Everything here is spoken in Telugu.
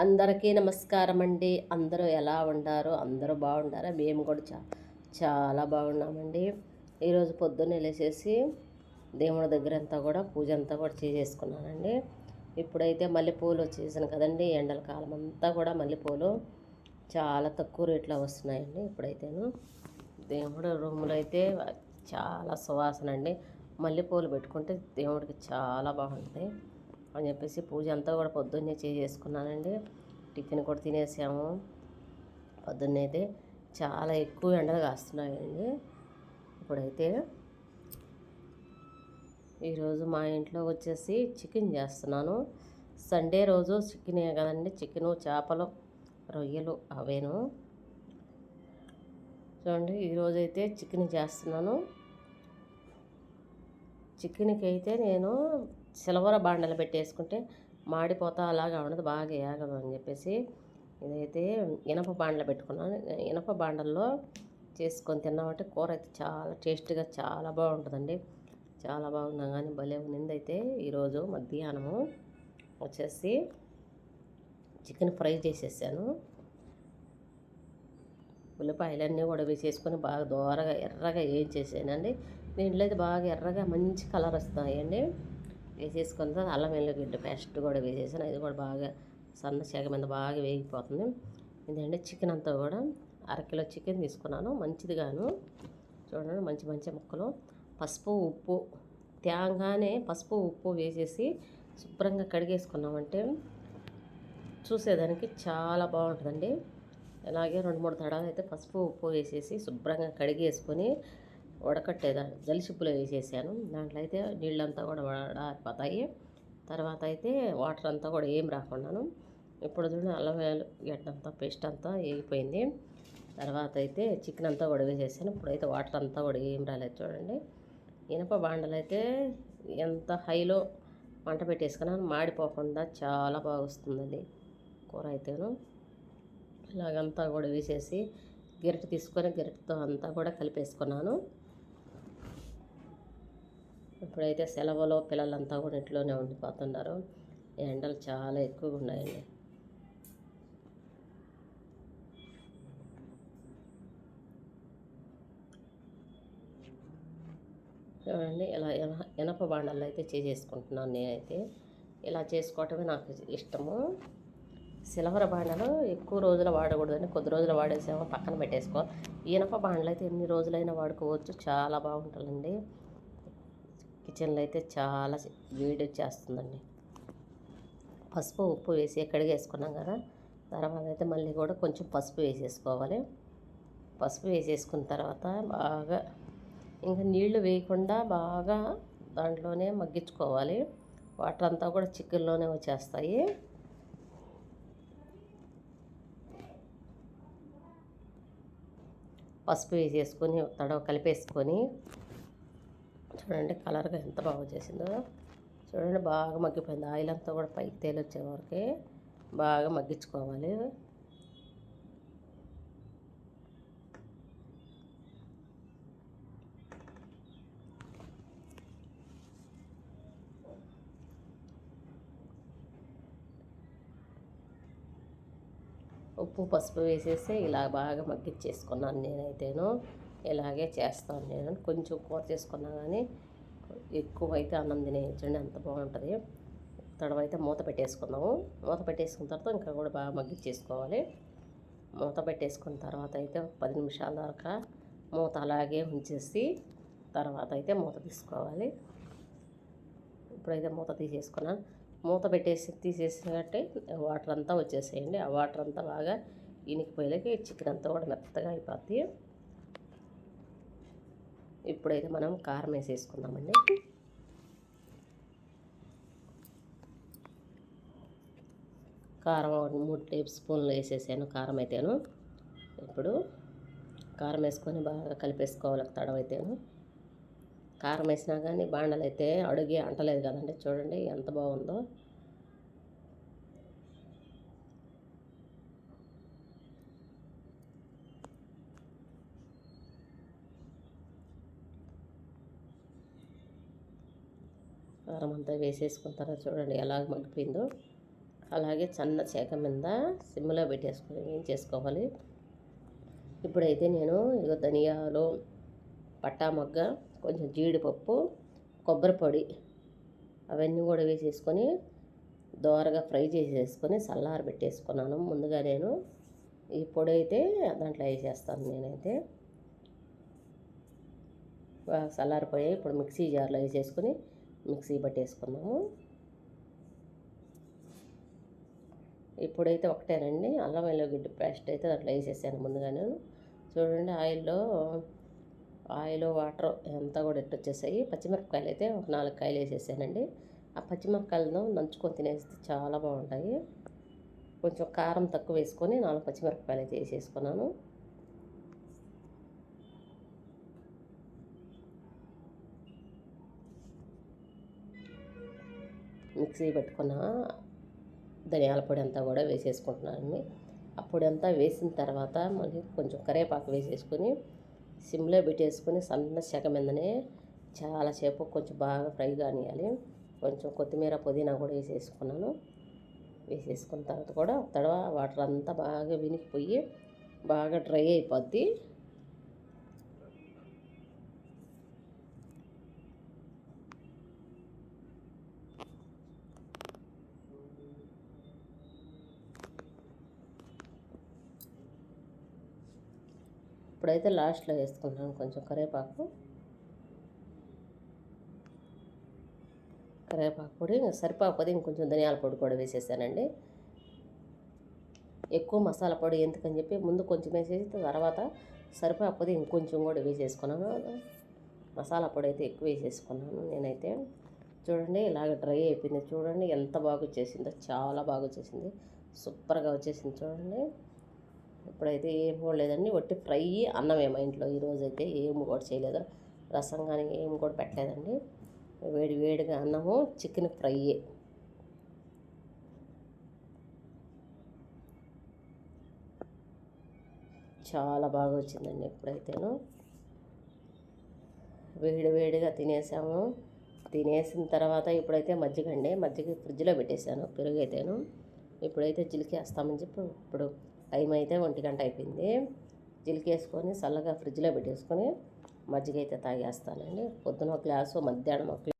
అందరికీ నమస్కారం అండి అందరూ ఎలా ఉండారు? అందరూ బాగుండారా? మేము కూడా చా చాలా బాగున్నామండి. ఈరోజు పొద్దున్నే లేచేసి దేవుడి దగ్గర అంతా కూడా పూజ అంతా కూడా చేసేసుకున్నానండి. ఇప్పుడైతే మల్లెపూలు వచ్చేసాను కదండి. ఎండల కాలం అంతా కూడా మల్లెపూలు చాలా తక్కువ రేట్లో వస్తున్నాయండి ఇప్పుడైతేను. దేవుడు రూములో అయితే చాలా సువాసన అండి. మల్లెపూలు పెట్టుకుంటే దేవుడికి చాలా బాగుంటుంది. అని చెప్పేసి పూజ అంతా కూడా పొద్దున్నే చేసుకున్నానండి. టిఫిన్ కూడా తినేసాము. పొద్దున్నే అయితే చాలా ఎక్కువ ఎండలు కాస్తున్నాయండి. ఇప్పుడైతే ఈరోజు మా ఇంట్లో వచ్చేసి చికెన్ చేస్తున్నాను. సండే రోజు చికెనే కదండి. చికెను చేపలు రొయ్యలు అవేను. చూడండి ఈరోజైతే చికెన్ చేస్తున్నాను. చికెన్కి అయితే నేను సిల్వర బాండలు పెట్టేసుకుంటే మాడిపోతా అలాగా ఉండదు బాగా ఏగదు అని చెప్పేసి ఇదైతే ఇనప బాండలు పెట్టుకున్నాను. ఇనప బాండల్లో చేసుకొని తిన్నామంటే కూర అయితే చాలా టేస్ట్గా చాలా బాగుంటుందండి. చాలా బాగుందా. కానీ భలే ఉన్నింది అయితే ఈరోజు మధ్యాహ్నము. వచ్చేసి చికెన్ ఫ్రై చేసేసాను. ఉల్లిపాయలన్నీ కూడా వేసేసుకొని బాగా దోరగా ఎర్రగా వేయించేసానండి దీంట్లో అయితే బాగా ఎర్రగా మంచి కలర్ వస్తాయండి వేసేసుకున్న తర్వాత అల్లం వెల్లుగడ్డ పేస్ట్ కూడా వేసేసాను. అది కూడా బాగా సన్న చెగ మీద బాగా వేగిపోతుంది. ఇదండి చికెన్ అంతా కూడా అరకిలో చికెన్ తీసుకున్నాను. మంచిదిగాను. చూడండి మంచి మంచి ముక్కలు. పసుపు ఉప్పు తేగానే పసుపు ఉప్పు వేసేసి శుభ్రంగా కడిగేసుకున్నామంటే చూసేదానికి చాలా బాగుంటుందండి. అలాగే రెండు మూడు తడాలు అయితే పసుపు ఉప్పు వేసేసి శుభ్రంగా కడిగేసుకొని ఉడకట్టేదా జలిసిప్పులో వేసేసాను. దాంట్లో అయితే నీళ్ళంతా కూడా వడారిపోతాయి తర్వాత అయితే వాటర్ అంతా కూడా ఏం రాకుండాను. ఇప్పుడు చూడండి అల్లం గడ్డంతా పేస్ట్ అంతా వేగిపోయింది. తర్వాత అయితే చికెన్ అంతా కూడా వేసేసాను. ఇప్పుడైతే వాటర్ అంతా కూడా ఏం రాలేదు చూడండి. ఇనప బాండలు అయితే ఎంత హైలో మంట పెట్టేసుకున్నాను మాడిపోకుండా చాలా బాగా వస్తుందండి కూర అయితేను. ఇలాగంతా కూడా వేసేసి గిరటి తీసుకొని గిరటితో అంతా కూడా కలిపేసుకున్నాను. ఇప్పుడైతే సెలవులో పిల్లలంతా కూడా ఇంట్లోనే ఉండిపోతున్నారు. ఎండలు చాలా ఎక్కువగా ఉన్నాయండి. చూడండి ఇలా ఇనప బాండల్లో అయితే చేసేసుకుంటున్నాను నేనైతే. ఇలా చేసుకోవటమే నాకు ఇష్టము. సిల్వర్ బాండలు ఎక్కువ రోజులు వాడకూడదని కొద్ది రోజులు వాడేసామో పక్కన పెట్టేసుకో ఇనప బాండలు అయితే ఎన్ని రోజులైనా వాడుకోవచ్చు. చాలా బాగుంటుందండి. కిచెన్లో అయితే చాలా వేడి వచ్చేస్తుందండి. పసుపు ఉప్పు వేసి ఎక్కడికి వేసుకున్నాం కదా తర్వాత అయితే మళ్ళీ కూడా కొంచెం పసుపు వేసేసుకోవాలి. పసుపు వేసేసుకున్న తర్వాత బాగా ఇంకా నీళ్ళు వేయకుండా బాగా దాంట్లోనే మగ్గించుకోవాలి. వాటర్ అంతా కూడా చికెన్లోనే వచ్చేస్తాయి. పసుపు వేసేసుకొని తడవ కలిపేసుకొని చూడండి కలర్గా ఎంత బాగా చేసిందో చూడండి బాగా మగ్గిపోయింది. ఆయిల్ అంతా కూడా పైకి తేలొచ్చే వరకే బాగా మగ్గించుకోవాలి. ఉప్పు పసుపు వేసేసి ఇలా బాగా మగ్గిచ్చేసుకున్నాను నేనైతేను. ఇలాగే చేస్తాను నేను. కొంచెం కూర చేసుకున్నా కానీ ఎక్కువ అయితే అన్నం తినేయించండి అంత బాగుంటుంది. తడవైతే మూత పెట్టేసుకుందాము. మూత పెట్టేసుకున్న తర్వాత ఇంకా కూడా బాగా మగ్గిచ్చేసుకోవాలి. మూత పెట్టేసుకున్న తర్వాత అయితే పది నిమిషాల దాకా మూత అలాగే ఉంచేసి తర్వాత అయితే మూత తీసుకోవాలి. ఇప్పుడైతే మూత తీసేసుకున్నాను మూత పెట్టేసి తీసేసి వాటర్ అంతా వచ్చేసేయండి. ఆ వాటర్ అంతా బాగా ఇనికిపోయేలాగా చికెన్ అంతా కూడా మెత్తగా అయిపోద్ది. ఇప్పుడైతే మనం కారం వేసేసుకుందామండి. కారం మూడు టేబుల్ స్పూన్లు వేసేసాను కారం అయితేను. ఇప్పుడు కారం వేసుకొని బాగా కలిపేసుకోవాలి తడవైతేను కారం వేసినా కానీ బాండలు అయితే అడుగి అంటలేదు కదండి చూడండి ఎంత బాగుందో. కారం అంతా వేసేసుకున్న తర్వాత చూడండి ఎలా మగ్గిపోయిందో. అలాగే సన్న చేక మీద సిమ్లో పెట్టేసుకొని ఏం చేసుకోవాలి. ఇప్పుడైతే నేను ఇక ధనియాలు పట్టా మొగ్గ కొంచెం జీడిపప్పు కొబ్బరి పొడి అవన్నీ కూడా వేసేసుకొని దోరగా ఫ్రై చేసేసుకొని చల్లార పెట్టేసుకున్నాను. ముందుగా నేను ఈ పొడి అయితే దాంట్లో వేసేస్తాను నేనైతే. బాగా చల్లారిపోయాయి ఇప్పుడు మిక్సీ జార్లో వేసేసుకొని మిక్సీ పట్టేసుకున్నాము. ఇప్పుడైతే ఒకటేనండి. అల్లం వెల్లుల్లి పేస్ట్ అయితే అట్లా వేసేసాను ముందుగా నేను చూడండి ఆయిల్లో ఆయిల్ వాటర్ అంతా కూడా ఎట్టు వచ్చేసాయి. పచ్చిమిరపకాయలు అయితే ఒక నాలుగు కాయలు వేసేసానండి. ఆ పచ్చిమిరపకాయలను నంచుకొని తినేస్తే చాలా బాగుంటాయి. కొంచెం కారం తక్కువ వేసుకొని నాలుగు పచ్చిమిరపకాయలు అయితే వేసేసుకున్నాను. మిక్సీ పెట్టుకున్న ధనియాల పొడి అంతా కూడా వేసేసుకుంటున్నాను ఆ పొడి అంతా వేసిన తర్వాత మళ్ళీ కొంచెం కరివేపాకు వేసేసుకొని సిమ్లో పెట్టేసుకొని సన్న శక మీదనే చాలాసేపు కొంచెం బాగా ఫ్రై కానియాలి. కొంచెం కొత్తిమీర పుదీనా కూడా వేసేసుకున్నాను. వేసేసుకున్న తర్వాత కూడా తడవ వాటర్ అంతా బాగా వినిగిపోయి బాగా డ్రై అయిపోద్ది. ఇప్పుడైతే లాస్ట్లో వేసుకుంటాను కొంచెం కరివేపాకు. కరివేపాకు పొడి సరిపోకపోతే ఇంకొంచెం ధనియాల పొడి కూడా వేసేసానండి. ఎక్కువ మసాలా పొడి ఎందుకని చెప్పి ముందు కొంచెం వేసేసి తర్వాత సరిపోకపోతే ఇంకొంచెం కూడా వేసేసుకున్నాను. మసాలా పొడి అయితే ఎక్కువ వేసేసుకున్నాను నేనైతే. చూడండి ఇలాగ డ్రై అయిపోయింది. చూడండి ఎంత బాగా వచ్చేసిందో చాలా బాగా వచ్చేసింది. సూపర్గా వచ్చేసింది చూడండి. ఇప్పుడైతే ఏం కూడా లేదండి ఒట్టి ఫ్రై అన్నం ఏమో ఇంట్లో. ఈరోజు అయితే ఏం కూడా చేయలేదు. రసం కానీ ఏం కూడా పెట్టలేదండి. వేడి వేడిగా అన్నము చికెన్ ఫ్రై చాలా బాగా వచ్చిందండి ఇప్పుడైతేను వేడి వేడిగా తినేసాము. తినేసిన తర్వాత ఇప్పుడైతే మజ్జిగ అండి. మజ్జిగ ఫ్రిడ్జ్లో పెట్టేశాను పెరుగు అయితేను ఇప్పుడైతే జిలికేస్తామని చెప్పి ఇప్పుడు టైం అయితే ఒంటి గంట అయిపోయింది. చిలికేసుకొని చల్లగా ఫ్రిడ్జ్లో పెట్టేసుకొని మజ్జిగ అయితే తాగేస్తానండి. పొద్దున ఒక గ్లాసు మధ్యాహ్నం ఒక